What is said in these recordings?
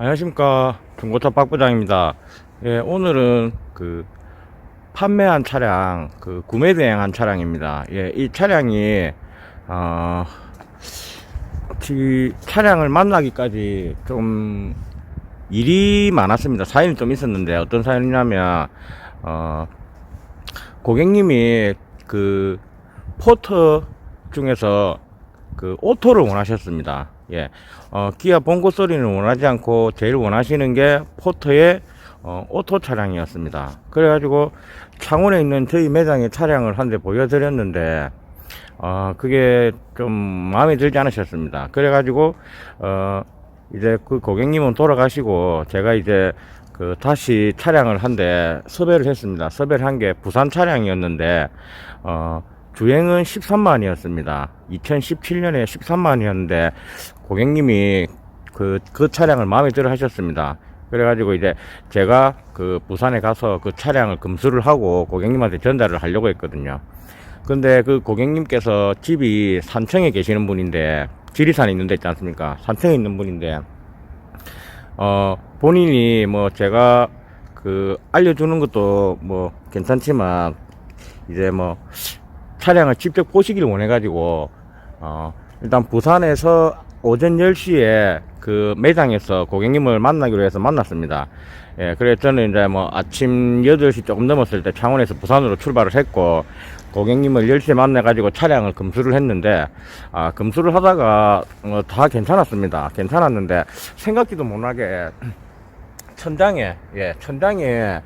안녕하십니까 중고차 박 부장입니다. 예, 오늘은 그 판매한 차량, 그 구매 대행한 차량입니다. 예, 이 차량이 어, 이 차량을 만나기까지 좀 일이 많았습니다. 사연이 좀 있었는데 어떤 사연이냐면 어, 고객님이 그 포터 중에서 그 오토를 원하셨습니다. 예. 어, 기아 봉고 소리는 원하지 않고 제일 원하시는 게 포터의 어, 오토 차량이었습니다. 그래가지고 창원에 있는 저희 매장의 차량을 한 대 보여드렸는데 어, 그게 좀 마음에 들지 않으셨습니다. 그래가지고 어, 이제 그 고객님은 돌아가시고 제가 이제 그 다시 차량을 한 대 섭외를 했습니다. 섭외를 한 게 부산 차량이었는데 어, 주행은 13만이었습니다. 2017년에 13만이었는데 고객님이 그, 그 차량을 마음에 들어 하셨습니다. 그래가지고 이제 제가 그 부산에 가서 그 차량을 검수를 하고 고객님한테 전달을 하려고 했거든요. 근데 그 고객님께서 집이 산청에 계시는 분인데 지리산에 있는 데 있지 않습니까? 산청에 있는 분인데 어 본인이 뭐 제가 그 알려주는 것도 뭐 괜찮지만 이제 뭐 차량을 직접 보시길 원해가지고 어 일단 부산에서 오전 10시에 그 매장에서 고객님을 만나기로 해서 만났습니다. 예, 그래서 저는 이제 뭐 아침 8시 조금 넘었을 때 창원에서 부산으로 출발을 했고, 고객님을 10시에 만나가지고 차량을 검수를 했는데, 아, 검수를 하다가 어, 다 괜찮았습니다. 괜찮았는데, 생각지도 못하게 천장에, 예, 천장에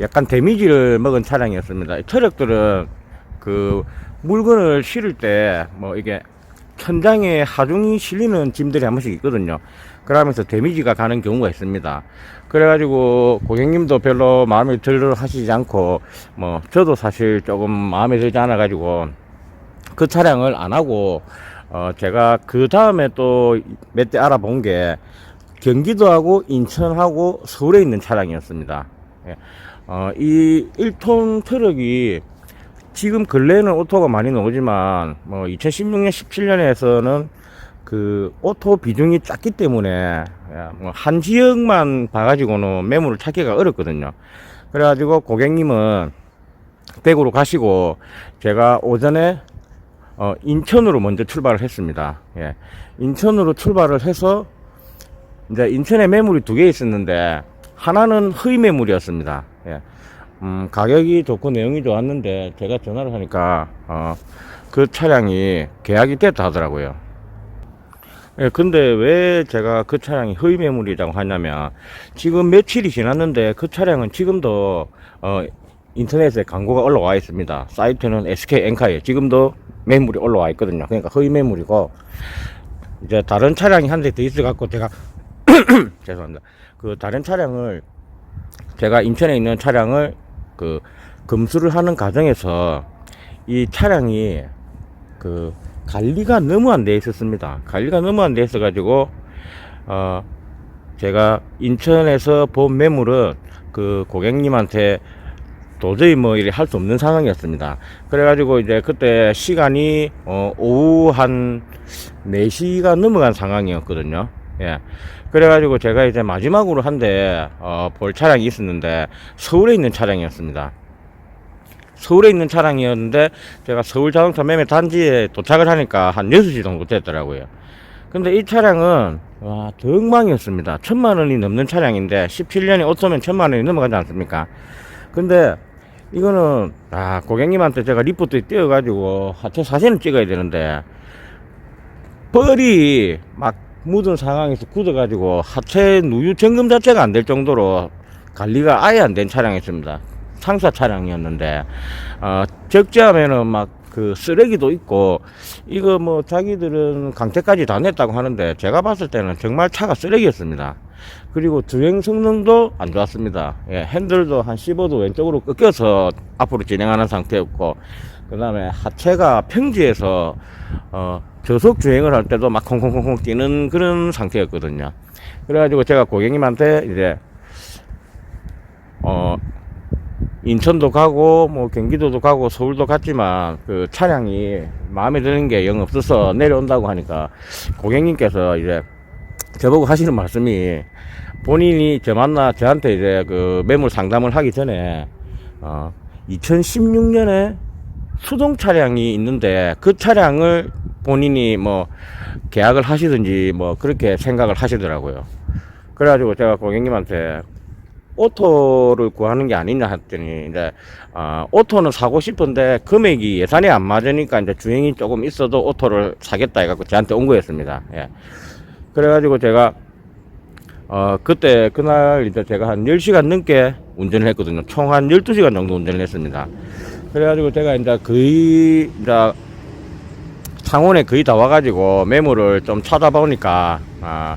약간 데미지를 먹은 차량이었습니다. 트럭들은 그 물건을 실을 때 뭐 이게 천장에 하중이 실리는 짐들이 한 번씩 있거든요. 그러면서 데미지가 가는 경우가 있습니다. 그래가지고 고객님도 별로 마음에 들어 하시지 않고 뭐 저도 사실 조금 마음에 들지 않아 가지고 그 차량을 안 하고 어 제가 그 다음에 또 몇 대 알아본 게 경기도하고 인천하고 서울에 있는 차량이었습니다. 예. 어, 이 1톤 트럭이 지금 근래에는 오토가 많이 나오지만 뭐 2016년 17년에서는 그 오토 비중이 작기 때문에 뭐한 지역만 봐가지고는 매물을 찾기가 어렵거든요. 그래가지고 고객님은 대구로 가시고 제가 오전에 어, 인천으로 먼저 출발을 했습니다. 예. 인천으로 출발을 해서 이제 인천에 매물이 두 개 있었는데 하나는 허위 매물이었습니다. 예. 음, 가격이 좋고 내용이 좋았는데 제가 전화를 하니까 어, 그 차량이 계약이 됐다 하더라고요. 예, 근데 왜 제가 그 차량이 허위 매물이라고 하냐면 지금 며칠이 지났는데 그 차량은 지금도 어, 인터넷에 광고가 올라와 있습니다. 사이트는 SK 엔카에 지금도 매물이 올라와 있거든요. 그러니까 허위 매물이고 이제 다른 차량이 한 대 더 있어 갖고 제가 죄송합니다. 그 다른 차량을 제가 인천에 있는 차량을 그 검수를 하는 과정에서 이 차량이 그 관리가 너무 안 돼 있었습니다. 관리가 너무 안 돼 있어 가지고 어 제가 인천에서 본 매물은 그 고객님한테 도저히 뭐 이래 할 수 없는 상황이었습니다. 그래가지고 이제 그때 시간이 어 오후 한 4시가 넘어간 상황이었거든요. 예. 그래가지고 제가 이제 마지막으로 한 대, 어, 볼 차량이 있었는데, 서울에 있는 차량이었습니다. 서울에 있는 차량이었는데, 제가 서울 자동차 매매 단지에 도착을 하니까 한 6시 정도 됐더라고요. 근데 이 차량은, 와, 엉망이었습니다. 천만 원이 넘는 차량인데, 17년에 오토면 천만 원이 넘어가지 않습니까? 근데, 이거는, 아, 고객님한테 제가 리포트에 띄워가지고, 하체 사진을 찍어야 되는데, 뻘이 막 묻은 상황에서 굳어가지고 하체 누유 점검 자체가 안 될 정도로 관리가 아예 안 된 차량이었습니다. 상사 차량이었는데 어, 적재하면은 막 그 쓰레기도 있고 이거 뭐 자기들은 강태까지 다 냈다고 하는데 제가 봤을 때는 정말 차가 쓰레기였습니다. 그리고 주행 성능도 안 좋았습니다. 예, 핸들도 한 15도 왼쪽으로 꺾여서 앞으로 진행하는 상태였고 그 다음에 하체가 평지에서 어, 저속 주행을 할 때도 막 콩콩콩콩 뛰는 그런 상태였거든요. 그래가지고 제가 고객님한테 이제 어 인천도 가고 뭐 경기도도 가고 서울도 갔지만 그 차량이 마음에 드는 게 영 없어서 내려온다고 하니까 고객님께서 이제 저보고 하시는 말씀이 본인이 저 만나 저한테 이제 그 매물 상담을 하기 전에 어 2016년에 수동 차량이 있는데 그 차량을 본인이 뭐 계약을 하시든지 뭐 그렇게 생각을 하시더라고요. 그래가지고 제가 고객님한테 오토를 구하는 게 아니냐 했더니 이제 어, 오토는 사고 싶은데 금액이 예산이 안 맞으니까 이제 주행이 조금 있어도 오토를 사겠다 해갖고 저한테 온 거였습니다. 예. 그래가지고 제가 어 그때 그날 이제 제가 한 10시간 넘게 운전을 했거든요. 총 한 12시간 정도 운전을 했습니다. 그래가지고 제가 이제 거의 이제 창원에 거의 다 와가지고 매물을 좀 찾아보니까 아,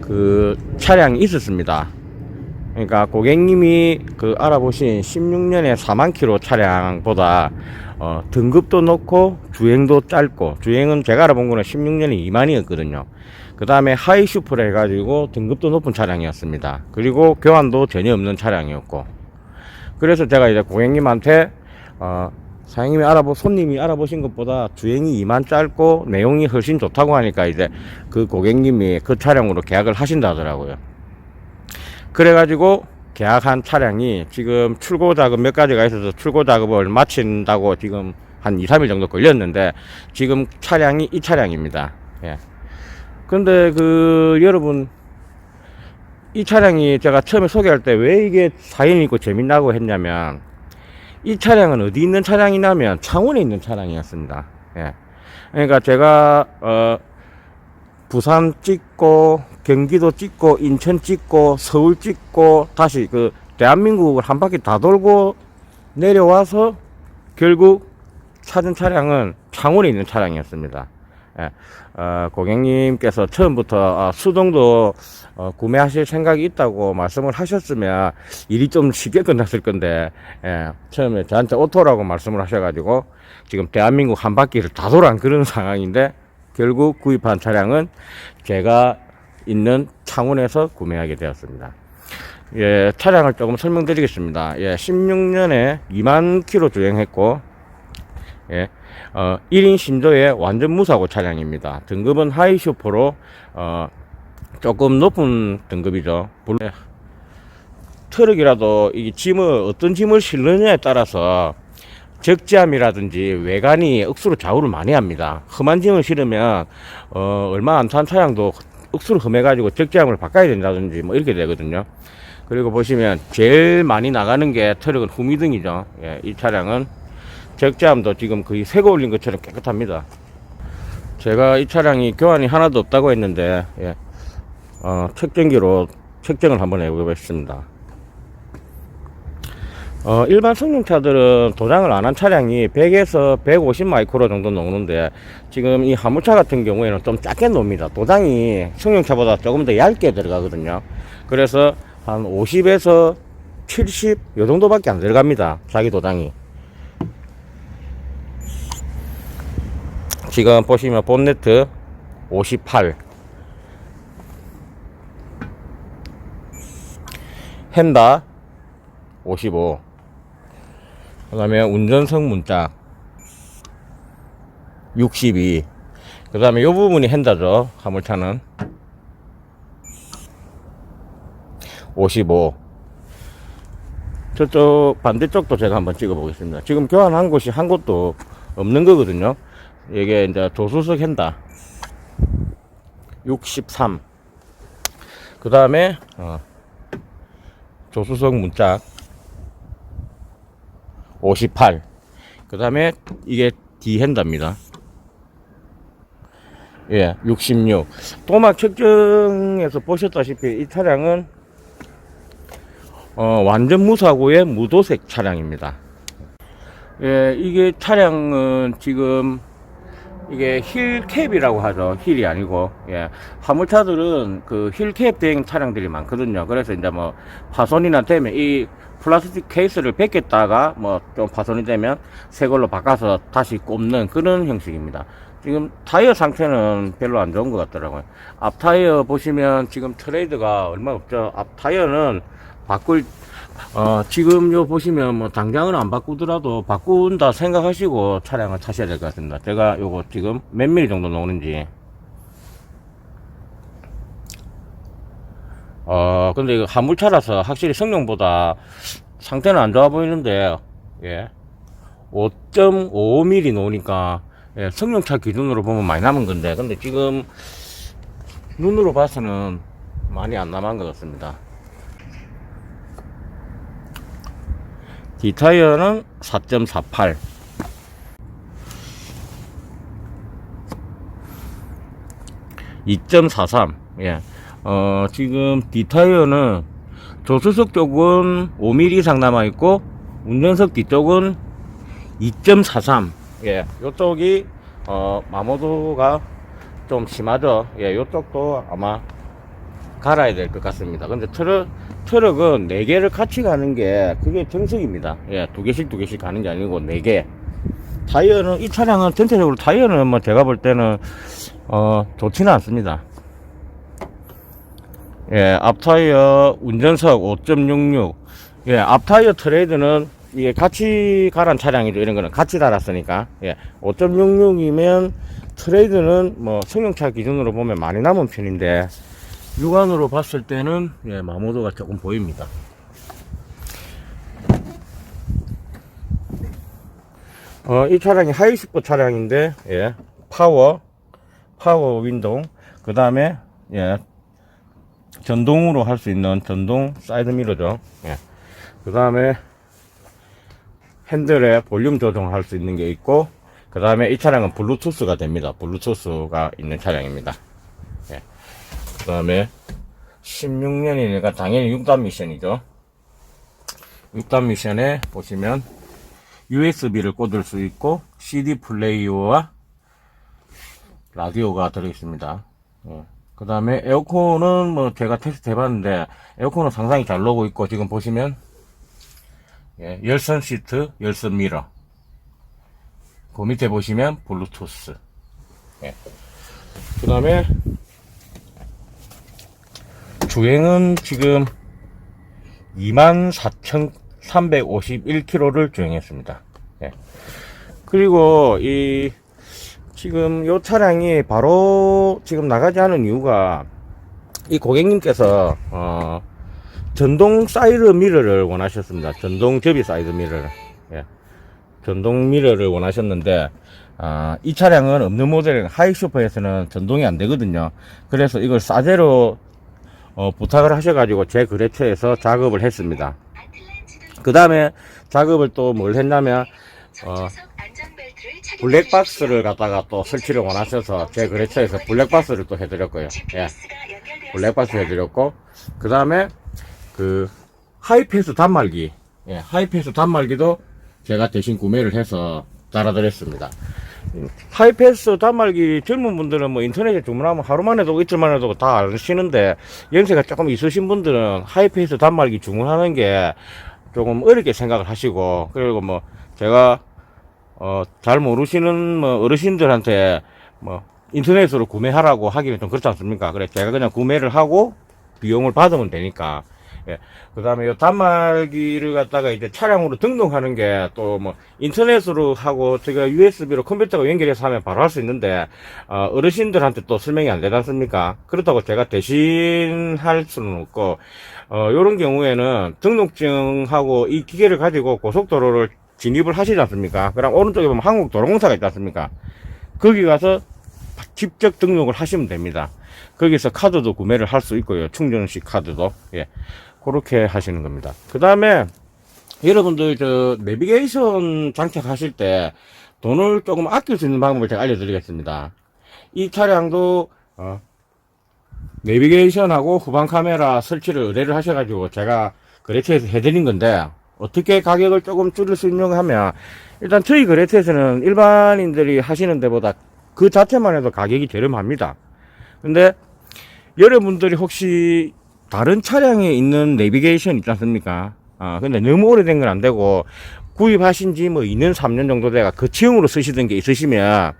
그 차량이 있었습니다. 그러니까 고객님이 그 알아보신 16년에 4만 킬로 차량보다 어, 등급도 높고 주행도 짧고 주행은 제가 알아본 거는 16년에 2만이었거든요. 그 다음에 하이 슈퍼를 해가지고 등급도 높은 차량이었습니다. 그리고 교환도 전혀 없는 차량이었고 그래서 제가 이제 고객님한테 어, 사장님이 알아보 손님이 알아보신 것보다 주행이 2만 짧고 내용이 훨씬 좋다고 하니까 이제 그 고객님이 그 차량으로 계약을 하신다 하더라고요. 그래가지고 계약한 차량이 지금 출고 작업 몇 가지가 있어서 출고 작업을 마친다고 지금 한 2, 3일 정도 걸렸는데 지금 차량이 이 차량입니다. 예. 근데 그 여러분 이 차량이 제가 처음에 소개할 때 왜 이게 사연이 있고 재밌다고 했냐면 이 차량은 어디 있는 차량이냐면 창원에 있는 차량이었습니다. 예. 그러니까 제가 어 부산 찍고 경기도 찍고 인천 찍고 서울 찍고 다시 그 대한민국을 한 바퀴 다 돌고 내려와서 결국 찾은 차량은 창원에 있는 차량이었습니다. 예. 어, 고객님께서 처음부터 어, 수동도 어, 구매하실 생각이 있다고 말씀을 하셨으면 일이 좀 쉽게 끝났을 건데 예, 처음에 저한테 오토라고 말씀을 하셔가지고 지금 대한민국 한 바퀴를 다 돌아온 그런 상황인데 결국 구입한 차량은 제가 있는 창원에서 구매하게 되었습니다. 예, 차량을 조금 설명드리겠습니다. 예, 16년에 2만 킬로 주행했고, 예, 어, 1인 신도의 완전 무사고 차량입니다. 등급은 하이 슈퍼로, 어, 조금 높은 등급이죠. 물론, 트럭이라도 이 짐을, 어떤 짐을 실느냐에 따라서 적재함이라든지 외관이 억수로 좌우를 많이 합니다. 험한 짐을 실으면, 어, 얼마 안 탄 차량도 억수로 험해가지고 적재함을 바꿔야 된다든지 뭐 이렇게 되거든요. 그리고 보시면 제일 많이 나가는 게 트럭은 후미등이죠. 예, 이 차량은 적재함도 지금 거의 새거 올린 것처럼 깨끗합니다. 제가 이 차량이 교환이 하나도 없다고 했는데, 예, 어, 측정기로 측정을 한번 해보겠습니다. 어, 일반 승용차들은 도장을 안 한 차량이 100에서 150 마이크로 정도 나오는데 지금 이 화물차 같은 경우에는 좀 작게 놉니다. 도장이 승용차보다 조금 더 얇게 들어가거든요. 그래서 한 50에서 70, 요 정도밖에 안 들어갑니다. 자기 도장이. 지금 보시면 본네트 58. 헨다 55. 그 다음에 운전석 문짝 62. 그 다음에 이 부분이 헨다죠. 화물차는 55. 저쪽 반대쪽도 제가 한번 찍어 보겠습니다. 지금 교환한 곳이 한 곳도 없는 거거든요. 이게 이제 조수석 헨다 63. 그 다음에 어, 조수석 문짝 58. 그 다음에 이게 디헨다입니다. 예, 66. 도막 측정에서 보셨다시피 이 차량은 어, 완전 무사고의 무도색 차량입니다. 예, 이게 차량은 지금 이게 힐캡이라고 하죠. 힐이 아니고, 예. 화물차들은 그 힐캡 된 차량들이 많거든요. 그래서 이제 뭐 파손이나 되면 이 플라스틱 케이스를 벗겼다가 뭐 좀 파손이 되면 새 걸로 바꿔서 다시 꼽는 그런 형식입니다. 지금 타이어 상태는 별로 안 좋은 것 같더라고요. 앞 타이어 보시면 지금 트레이드가 얼마 없죠. 앞 타이어는 바꿀 어, 지금 요 보시면 뭐 당장은 안 바꾸더라도 바꾼다 생각하시고 차량을 타셔야 될 것 같습니다. 제가 요거 지금 몇 미리 정도 나오는지 어, 근데 이거 화물차라서 확실히 성능보다 상태는 안 좋아 보이는데, 예. 5.5mm 나오니까, 예, 성능차 기준으로 보면 많이 남은 건데, 근데 지금 눈으로 봐서는 많이 안 남은 것 같습니다. D타이어는 4.48. (2.43) 예. 어, 지금 D타이어는 조수석 쪽은 5mm 이상 남아 있고, 운전석 뒤쪽은 2.43. 예, 요쪽이, 어, 마모도가 좀 심하죠. 예, 요쪽도 아마 갈아야 될 것 같습니다. 근데 트럭, 트럭은 4개를 같이 가는 게 그게 정석입니다. 예, 두 개씩 두 개씩 가는 게 아니고 4개. 타이어는, 이 차량은 전체적으로 타이어는 뭐 제가 볼 때는, 어, 좋지는 않습니다. 예, 앞타이어 운전석 5.66. 예, 앞타이어 트레이드는 이게 같이 갈은 차량이죠. 이런 거는 같이 달았으니까. 예, 5.66이면 트레이드는 뭐 승용차 기준으로 보면 많이 남은 편인데 육안으로 봤을 때는 예, 마모도가 조금 보입니다. 어, 이 차량이 하이스포 차량인데 예, 파워 파워 윈도우 그 다음에 예, 전동으로 할 수 있는 전동 사이드 미러죠. 예. 그 다음에 핸들에 볼륨 조정할 수 있는 게 있고, 그 다음에 이 차량은 블루투스가 됩니다. 블루투스가 있는 차량입니다. 예. 그 다음에 16년이니까 당연히 6단 미션이죠. 6단 미션에 보시면 USB를 꽂을 수 있고, CD 플레이어와 라디오가 들어있습니다. 예. 그 다음에 에어컨은 뭐 제가 테스트 해봤는데 에어컨은 상당히 잘 나오고 있고 지금 보시면 예, 열선 시트, 열선 미러 그 밑에 보시면 블루투스 예. 그 다음에 주행은 지금 24,351km를 주행했습니다. 예. 그리고 이 지금 요 차량이 바로 지금 나가지 않은 이유가 이 고객님께서 어 전동 사이드 미러를 원하셨습니다. 전동 접이 사이드 미러를 예. 전동 미러를 원하셨는데 아, 이 차량은 없는 모델 하이슈퍼에서는 전동이 안 되거든요. 그래서 이걸 싸제로 어, 부탁을 하셔가지고 제 거래처에서 작업을 했습니다. 그 다음에 작업을 또 뭘 했냐면 어, 블랙박스를 갖다가 또 설치를 원하셔서 제 거래처에서 블랙박스를 또 해드렸고요. 예. 블랙박스 해드렸고, 그 다음에 그 하이패스 단말기, 예, 하이패스 단말기도 제가 대신 구매를 해서 달아드렸습니다. 음, 하이패스 단말기 젊은 분들은 뭐 인터넷에 주문하면 하루만 해도 이틀만 해도 다 아시는데 연세가 조금 있으신 분들은 하이패스 단말기 주문하는 게 조금 어렵게 생각을 하시고 그리고 뭐 제가 어, 잘 모르시는 뭐 어르신들한테 뭐 인터넷으로 구매하라고 하기는 좀 그렇지 않습니까? 그래 제가 그냥 구매를 하고 비용을 받으면 되니까. 예. 그 다음에 요 단말기를 갖다가 이제 차량으로 등록하는 게 또 뭐 인터넷으로 하고 제가 USB로 컴퓨터가 연결해서 하면 바로 할 수 있는데 어, 어르신들한테 또 설명이 안 되지 않습니까? 그렇다고 제가 대신 할 수는 없고 어, 요런 경우에는 등록증하고 이 기계를 가지고 고속도로를 진입을 하시지 않습니까? 그럼 오른쪽에 보면 한국도로공사가 있지 않습니까? 거기 가서 직접 등록을 하시면 됩니다. 거기서 카드도 구매를 할 수 있고요. 충전식 카드도. 예. 그렇게 하시는 겁니다. 그 다음에 여러분들 저 내비게이션 장착하실 때 돈을 조금 아낄 수 있는 방법을 제가 알려드리겠습니다. 이 차량도 어, 내비게이션하고 후방 카메라 설치를 의뢰를 하셔가지고 제가 거래처에서 해드린 건데 어떻게 가격을 조금 줄일 수 있는가 하면 일단 저희 거래처에서는 일반인들이 하시는 데보다 그 자체만 해도 가격이 저렴합니다. 근데 여러분들이 혹시 다른 차량에 있는 내비게이션 있지 않습니까? 아, 근데 너무 오래된 건 안 되고 구입하신 지 뭐 2년, 3년 정도 돼가 거치형으로 쓰시던 게 있으시면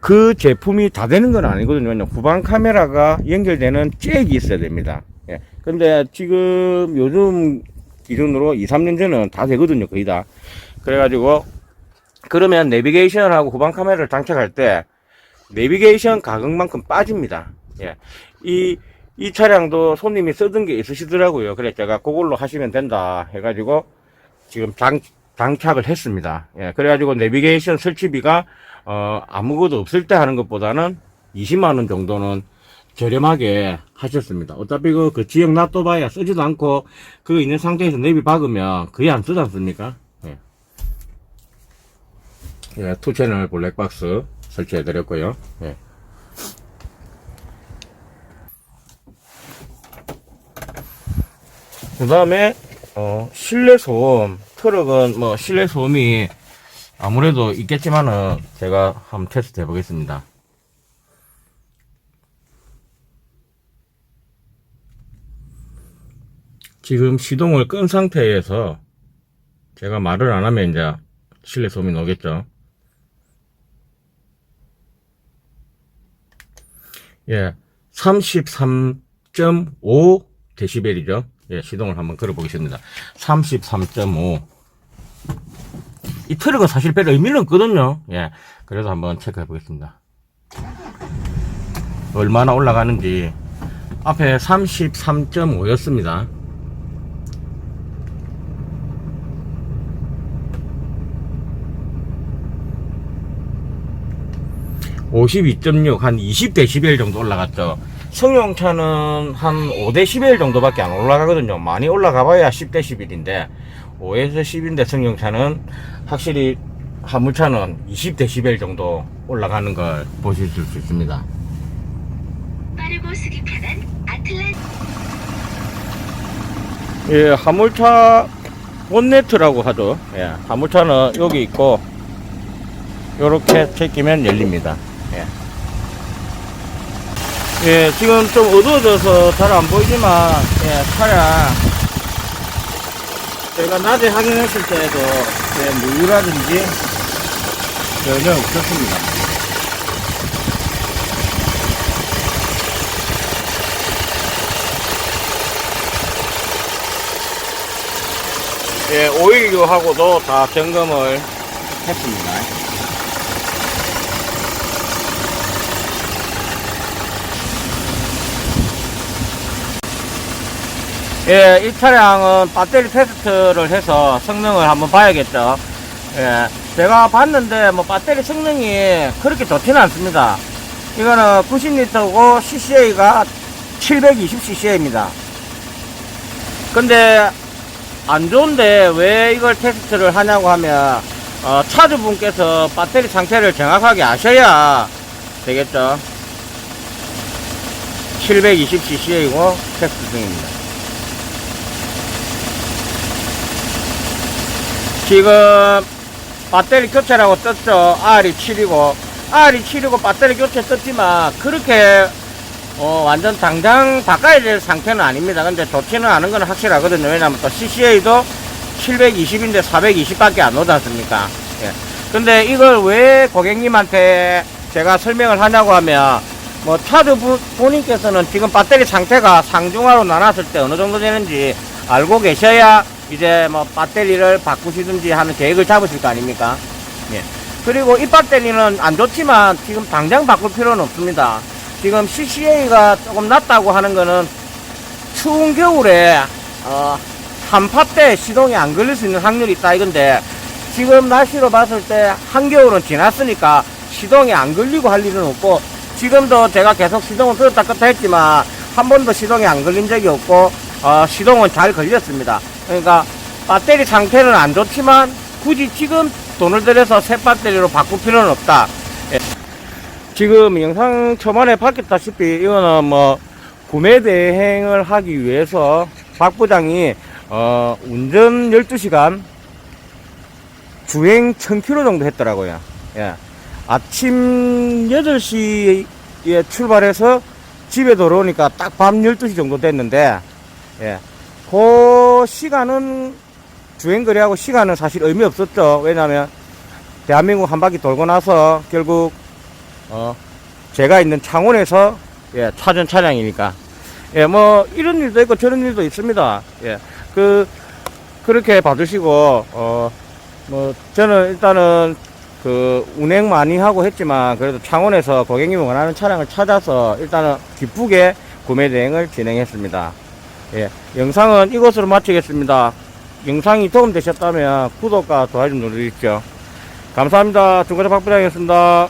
그 제품이 다 되는 건 아니거든요. 후방 카메라가 연결되는 잭이 있어야 됩니다. 예. 근데 지금 요즘 기준으로 2, 3년 전은 다 되거든요. 거의 다. 그래가지고 그러면 내비게이션하고 후방 카메라를 장착할 때 내비게이션 가격만큼 빠집니다. 예. 이 이 차량도 손님이 쓰던 게 있으시더라고요. 그래 제가 그걸로 하시면 된다 해가지고 지금 장, 장착을 했습니다. 예, 그래가지고 내비게이션 설치비가 어, 아무것도 없을 때 하는 것보다는 20만 원 정도는 저렴하게 하셨습니다. 어차피 그, 그 지역 놔둬봐야 쓰지도 않고 그거 있는 상태에서 내비 박으면 거의 안 쓰지 않습니까? 예. 예, 투 채널 블랙박스 설치해 드렸고요. 예. 그 다음에, 어, 실내 소음. 트럭은 뭐 실내 소음이 아무래도 있겠지만은 제가 한번 테스트 해 보겠습니다. 지금 시동을 끈 상태에서 제가 말을 안 하면 이제 실내 소음이 나오겠죠. 예, 33.5 데시벨이죠. 예, 시동을 한번 걸어 보겠습니다. 33.5. 이 트럭은 사실 별 의미는 없거든요. 예, 그래서 한번 체크해 보겠습니다. 얼마나 올라가는지. 앞에 33.5였습니다. (52.6) 한 20데시벨 정도 올라갔죠 승용차는 한 5데시벨 정도밖에 안 올라가거든요 많이 올라가봐야 10데시벨인데 5에서 10인데 승용차는 확실히 화물차는 20데시벨 정도 올라가는 걸 보실 수 있습니다 빠르고 쓰기 편한 아틀란 예, 화물차 본네트라고 하죠. 예, 화물차는 여기 있고 요렇게 제끼면 열립니다. 예. 예, 지금 좀 어두워져서 잘 안 보이지만 예, 차량 제가 낮에 확인했을 때도 예, 무유라든지 전혀 없었습니다. 예, 오일류하고도 다 점검을 했습니다. 예, 이 차량은 배터리 테스트를 해서 성능을 한번 봐야겠죠. 예, 제가 봤는데 뭐 배터리 성능이 그렇게 좋지는 않습니다. 이거는 90리터고 CCA가 720cc입니다. 근데 안 좋은데 왜 이걸 테스트를 하냐고 하면 어, 차주분께서 배터리 상태를 정확하게 아셔야 되겠죠 720cc이고 테스트 중입니다 지금 배터리 교체라고 떴죠 R이 7이고 R이 7이고 배터리 교체 떴지만 그렇게 어, 완전 당장 바꿔야 될 상태는 아닙니다. 근데 좋지는 않은 건 확실하거든요. 왜냐면 또 CCA도 720인데 420밖에 안 오지 않습니까? 예. 근데 이걸 왜 고객님한테 제가 설명을 하냐고 하면, 뭐, 차주 부- 본인께서는 지금 배터리 상태가 상중하로 나눴을 때 어느 정도 되는지 알고 계셔야 이제 뭐 배터리를 바꾸시든지 하는 계획을 잡으실 거 아닙니까? 예. 그리고 이 배터리는 안 좋지만 지금 당장 바꿀 필요는 없습니다. 지금 CCA가 조금 낮다고 하는 거는 추운 겨울에 어, 한파 때 시동이 안 걸릴 수 있는 확률이 있다 이건데 지금 날씨로 봤을 때 한겨울은 지났으니까 시동이 안 걸리고 할 일은 없고 지금도 제가 계속 시동을 끄었다 껐다 했지만 한 번도 시동이 안 걸린 적이 없고 어, 시동은 잘 걸렸습니다. 그러니까 배터리 상태는 안 좋지만 굳이 지금 돈을 들여서 새 배터리로 바꿀 필요는 없다. 지금 영상 초반에 봤겠다시피 이거는 뭐 구매 대행을 하기 위해서 박 부장이 어 운전 12시간 주행 1000km 정도 했더라고요. 예. 아침 8시에 출발해서 집에 돌아오니까 딱 밤 12시 정도 됐는데 예. 그 시간은 주행 거리하고 시간은 사실 의미 없었죠. 왜냐면 대한민국 한 바퀴 돌고 나서 결국 어, 제가 있는 창원에서 예, 차전 차량이니까 예, 뭐 이런 일도 있고 저런 일도 있습니다. 예, 그 그렇게 봐주시고 어, 뭐 저는 일단은 그 운행 많이 하고 했지만 그래도 창원에서 고객님이 원하는 차량을 찾아서 일단은 기쁘게 구매 대행을 진행했습니다. 예, 영상은 이것으로 마치겠습니다. 영상이 도움되셨다면 구독과 좋아요 좀 눌러주십시오. 감사합니다. 중고차 박부장이었습니다.